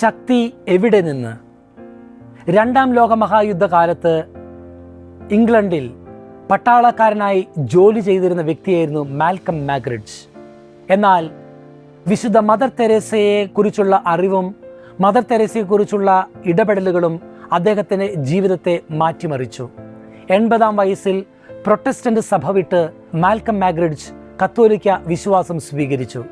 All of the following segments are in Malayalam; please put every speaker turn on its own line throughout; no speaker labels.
ശക്തി എവിടെ നിന്ന്? രണ്ടാം ലോക മഹായുദ്ധകാലത്ത് ഇംഗ്ലണ്ടിൽ പട്ടാളക്കാരനായി ജോലി ചെയ്തിരുന്ന വ്യക്തിയായിരുന്നു മാൽക്കം മാഗ്രിഡ്ജ്. എന്നാൽ വിശുദ്ധ മദർ തെരേസയെ കുറിച്ചുള്ള അറിവും മദർ തെരേസയെക്കുറിച്ചുള്ള ഇടപെടലുകളും അദ്ദേഹത്തിന്റെ ജീവിതത്തെ മാറ്റിമറിച്ചു. എൺപതാം വയസ്സിൽ പ്രൊട്ടസ്റ്റന്റ് സഭ വിട്ട് മാൽക്കം മാഗ്രിഡ്ജ് കത്തോലിക്ക വിശ്വാസം സ്വീകരിച്ചു.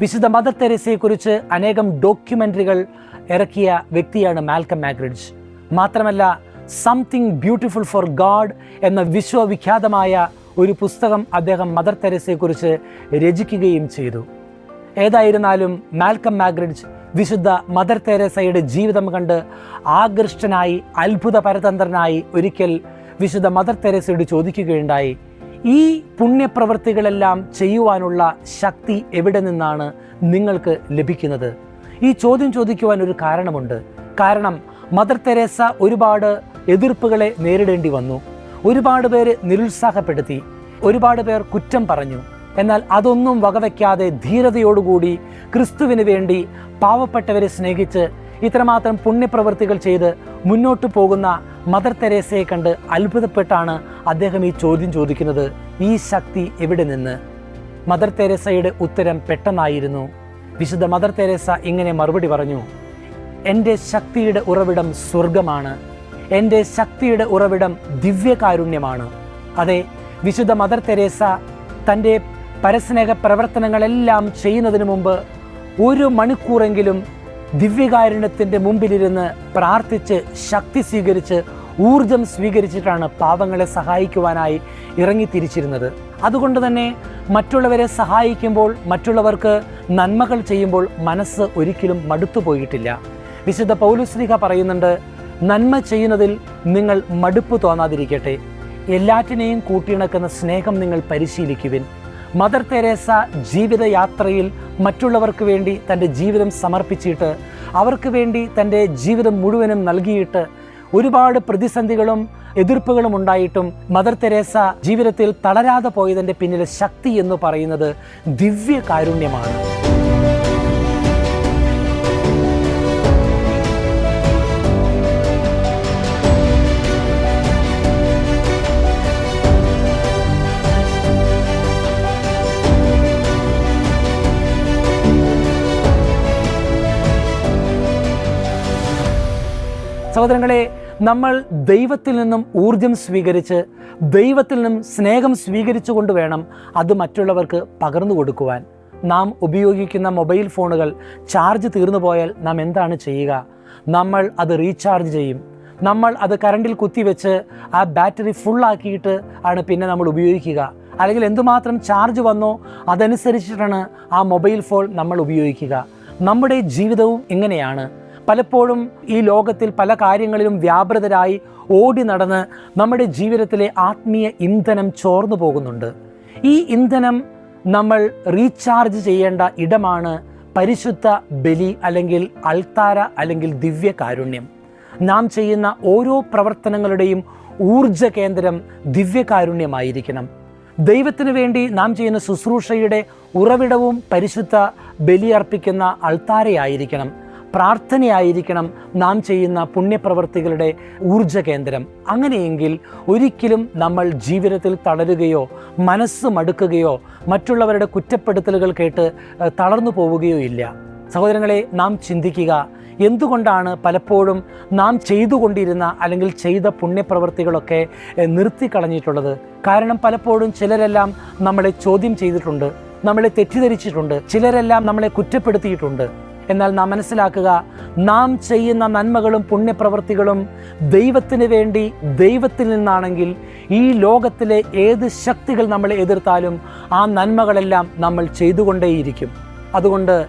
വിശുദ്ധ മദർ തെരേസയെക്കുറിച്ച് അനേകം ഡോക്യുമെന്ററികൾ ഇറക്കിയ വ്യക്തിയാണ് മാൽക്കം മാഗ്രിഡ്ജ്. മാത്രമല്ല സംതിങ് ബ്യൂട്ടിഫുൾ ഫോർ ഗാഡ് എന്ന വിശ്വവിഖ്യാതമായ ഒരു പുസ്തകം അദ്ദേഹം മദർ തെരേസയെക്കുറിച്ച് രചിക്കുകയും ചെയ്തു. ഏതായിരുന്നാലും മാൽക്കം മാഗ്രിഡ്ജ് വിശുദ്ധ മദർ തെരേസയുടെ ജീവിതം കണ്ട് ആകൃഷ്ടനായി അത്ഭുത പരതന്ത്രനായി ഒരിക്കൽ വിശുദ്ധ മദർ തെരേസയോട് ചോദിക്കുകയുണ്ടായി ഈ പുണ്യപ്രവൃത്തികളെല്ലാം ചെയ്യുവാനുള്ള ശക്തി എവിടെ നിന്നാണ് നിങ്ങൾക്ക് ലഭിക്കുന്നത്? ഈ ചോദ്യം ചോദിക്കുവാൻ ഒരു കാരണമുണ്ട്. കാരണം മദർ തെരേസ ഒരുപാട് എതിർപ്പുകളെ നേരിടേണ്ടി വന്നു. ഒരുപാട് പേര് നിരുത്സാഹപ്പെടുത്തി. ഒരുപാട് പേർ കുറ്റം പറഞ്ഞു. എന്നാൽ അതൊന്നും വകവയ്ക്കാതെ ധീരതയോടുകൂടി ക്രിസ്തുവിന് വേണ്ടി പാവപ്പെട്ടവരെ സ്നേഹിച്ച് ഇത്രമാത്രം പുണ്യപ്രവൃത്തികൾ ചെയ്ത് മുന്നോട്ട് പോകുന്ന മദർ തെരേസയെ കണ്ട് അത്ഭുതപ്പെട്ടാണ് അദ്ദേഹം ഈ ചോദ്യം ചോദിക്കുന്നത്. ഈ ശക്തി എവിടെ നിന്ന്? മദർ തെരേസയുടെ ഉത്തരം പെട്ടെന്നായിരുന്നു. വിശുദ്ധ മദർ തെരേസ ഇങ്ങനെ മറുപടി പറഞ്ഞു. എന്റെ ശക്തിയുടെ ഉറവിടം സ്വർഗമാണ് എന്റെ ശക്തിയുടെ ഉറവിടം ദിവ്യകാരുണ്യമാണ്. അതെ വിശുദ്ധ മദർ തെരേസ തന്റെ പരസ്നേഹ പ്രവർത്തനങ്ങളെല്ലാം ചെയ്യുന്നതിന് മുമ്പ് ഒരു മണിക്കൂറെങ്കിലും ദിവ്യകാരുണ്യത്തിന്റെ മുമ്പിലിരുന്ന് പ്രാർത്ഥിച്ച് ശക്തി സ്വീകരിച്ച് ഊർജം സ്വീകരിച്ചിട്ടാണ് പാവങ്ങളെ സഹായിക്കുവാനായി ഇറങ്ങിത്തിരിച്ചിരുന്നത്. അതുകൊണ്ട് തന്നെ മറ്റുള്ളവരെ സഹായിക്കുമ്പോൾ മറ്റുള്ളവർക്ക് നന്മകൾ ചെയ്യുമ്പോൾ മനസ്സ് ഒരിക്കലും മടുത്തു പോയിട്ടില്ല. വിശുദ്ധ പൗലുശ്രീഹ പറയുന്നുണ്ട് നന്മ ചെയ്യുന്നതിൽ നിങ്ങൾ മടുപ്പ് തോന്നാതിരിക്കട്ടെ. എല്ലാറ്റിനെയും കൂട്ടിയിണക്കുന്ന സ്നേഹം നിങ്ങൾ പരിശീലിക്കുവിൻ. മദർ തെരേസ ജീവിതയാത്രയിൽ മറ്റുള്ളവർക്ക് വേണ്ടി തന്റെ ജീവിതം സമർപ്പിച്ചിട്ട് അവർക്ക് വേണ്ടി തന്റെ ജീവിതം മുഴുവനും നൽകിയിട്ട് ഒരുപാട് പ്രതിസന്ധികളും എതിർപ്പുകളും ഉണ്ടായിട്ടും മദർ തെരേസ ജീവിതത്തിൽ തളരാതെ പോയതിന്റെ പിന്നിലെ ശക്തി എന്ന് പറയുന്നത് ദിവ്യ കാരുണ്യമാണ്. സഹോദരങ്ങളെ നമ്മൾ ദൈവത്തിൽ നിന്നും ഊർജം സ്വീകരിച്ച് ദൈവത്തിൽ നിന്നും സ്നേഹം സ്വീകരിച്ചുകൊണ്ട് വേണം അത് മറ്റുള്ളവർക്ക് പകർന്നു കൊടുക്കുവാൻ. നാം ഉപയോഗിക്കുന്ന മൊബൈൽ ഫോണുകൾ ചാർജ് തീർന്നു പോയാൽ നാം എന്താണ് ചെയ്യുക? നമ്മൾ അത് റീചാർജ് ചെയ്യും. നമ്മൾ അത് കറണ്ടിൽ കുത്തിവെച്ച് ആ ബാറ്ററി ഫുള്ളാക്കിയിട്ട് ആണ് പിന്നെ നമ്മൾ ഉപയോഗിക്കുക. അല്ലെങ്കിൽ എന്തുമാത്രം ചാർജ് വന്നോ അതനുസരിച്ചിട്ടാണ് ആ മൊബൈൽ ഫോൺ നമ്മൾ ഉപയോഗിക്കുക. നമ്മുടെ ജീവിതവും ഇങ്ങനെയാണ്. പലപ്പോഴും ഈ ലോകത്തിൽ പല കാര്യങ്ങളിലും വ്യാപൃതരായി ഓടി നടന്ന് നമ്മുടെ ജീവിതത്തിലെ ആത്മീയ ഇന്ധനം ചോർന്നു പോകുന്നുണ്ട്. ഈ ഇന്ധനം നമ്മൾ റീചാർജ് ചെയ്യേണ്ട ഇടമാണ് പരിശുദ്ധ ബലി അല്ലെങ്കിൽ അൾത്താര അല്ലെങ്കിൽ ദിവ്യ കാരുണ്യം. നാം ചെയ്യുന്ന ഓരോ പ്രവർത്തനങ്ങളുടെയും ഊർജ കേന്ദ്രം ദിവ്യകാരുണ്യമായിരിക്കണം ദൈവത്തിന് വേണ്ടി നാം ചെയ്യുന്ന ശുശ്രൂഷയുടെ ഉറവിടവും പരിശുദ്ധ ബലിയർപ്പിക്കുന്ന അൾത്താരയായിരിക്കണം. പ്രാർത്ഥനയായിരിക്കണം നാം ചെയ്യുന്ന പുണ്യപ്രവർത്തികളുടെ ഊർജ കേന്ദ്രം അങ്ങനെയെങ്കിൽ ഒരിക്കലും നമ്മൾ ജീവിതത്തിൽ തളരുകയോ മനസ്സ് മടുക്കുകയോ മറ്റുള്ളവരുടെ കുറ്റപ്പെടുത്തലുകൾ കേട്ട് തളർന്നു പോവുകയോ ഇല്ല. സഹോദരങ്ങളെ നാം ചിന്തിക്കുക എന്തുകൊണ്ടാണ് പലപ്പോഴും നാം ചെയ്തുകൊണ്ടിരുന്ന അല്ലെങ്കിൽ ചെയ്ത പുണ്യപ്രവൃത്തികളൊക്കെ നിർത്തിക്കളഞ്ഞിട്ടുള്ളത്? കാരണം പലപ്പോഴും ചിലരെല്ലാം നമ്മളെ ചോദ്യം ചെയ്തിട്ടുണ്ട് നമ്മളെ തെറ്റിദ്ധരിച്ചിട്ടുണ്ട് ചിലരെല്ലാം നമ്മളെ കുറ്റപ്പെടുത്തിയിട്ടുണ്ട്. എന്നാൽ നാം മനസ്സിലാക്കുക നാം ചെയ്യുന്ന നന്മകളും പുണ്യപ്രവൃത്തികളും ദൈവത്തിന് വേണ്ടി ദൈവത്തിൽ നിന്നാണെങ്കിൽ ഈ ലോകത്തിലെ ഏത് ശക്തികൾ നമ്മളെ എതിർത്താലും ആ നന്മകളെല്ലാം നമ്മൾ ചെയ്തുകൊണ്ടേയിരിക്കും. അതുകൊണ്ട്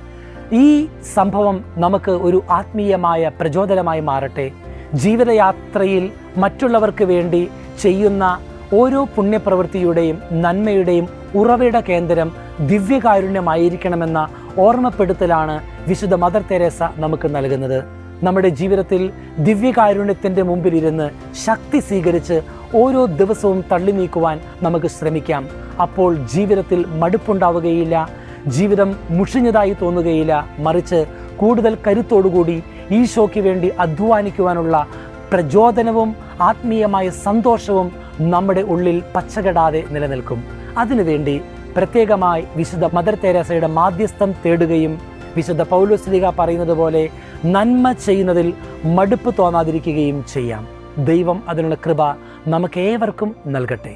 ഈ സംഭവം നമുക്ക് ഒരു ആത്മീയമായ പ്രചോദനമായി മാറട്ടെ. ജീവിതയാത്രയിൽ മറ്റുള്ളവർക്ക് വേണ്ടി ചെയ്യുന്ന ഓരോ പുണ്യപ്രവൃത്തിയുടെയും നന്മയുടെയും ഉറവിട കേന്ദ്രം ദിവ്യകാരുണ്യമായിരിക്കണമെന്ന ഓർമ്മപ്പെടുത്തലാണ് വിശുദ്ധ മദർ തെരേസ നമുക്ക് നൽകുന്നത്. നമ്മുടെ ജീവിതത്തിൽ ദിവ്യകാരുണ്യത്തിന്റെ മുമ്പിലിരുന്ന് ശക്തി സ്വീകരിച്ച് ഓരോ ദിവസവും തള്ളി നീക്കുവാൻ നമുക്ക് ശ്രമിക്കാം. അപ്പോൾ ജീവിതത്തിൽ മടുപ്പുണ്ടാവുകയില്ല ജീവിതം മുഷിഞ്ഞതായി തോന്നുകയില്ല. മറിച്ച് കൂടുതൽ കരുത്തോടുകൂടി ഈശോയ്ക്ക് വേണ്ടി അധ്വാനിക്കുവാനുള്ള പ്രചോദനവും ആത്മീയമായ സന്തോഷവും നമ്മുടെ ഉള്ളിൽ പച്ചകെടാതെ നിലനിൽക്കും. അതിനുവേണ്ടി പ്രത്യേകമായി വിശുദ്ധ മദർ തെരേസയുടെ മാധ്യസ്ഥം തേടുകയും വിശുദ്ധ പൗലോസ്ലിക പറയുന്നത് പോലെ നന്മ ചെയ്യുന്നതിൽ മടുപ്പ് തോന്നാതിരിക്കുകയും ചെയ്യാം. ദൈവം അതിനുള്ള കൃപ നമുക്കേവർക്കും നൽകട്ടെ.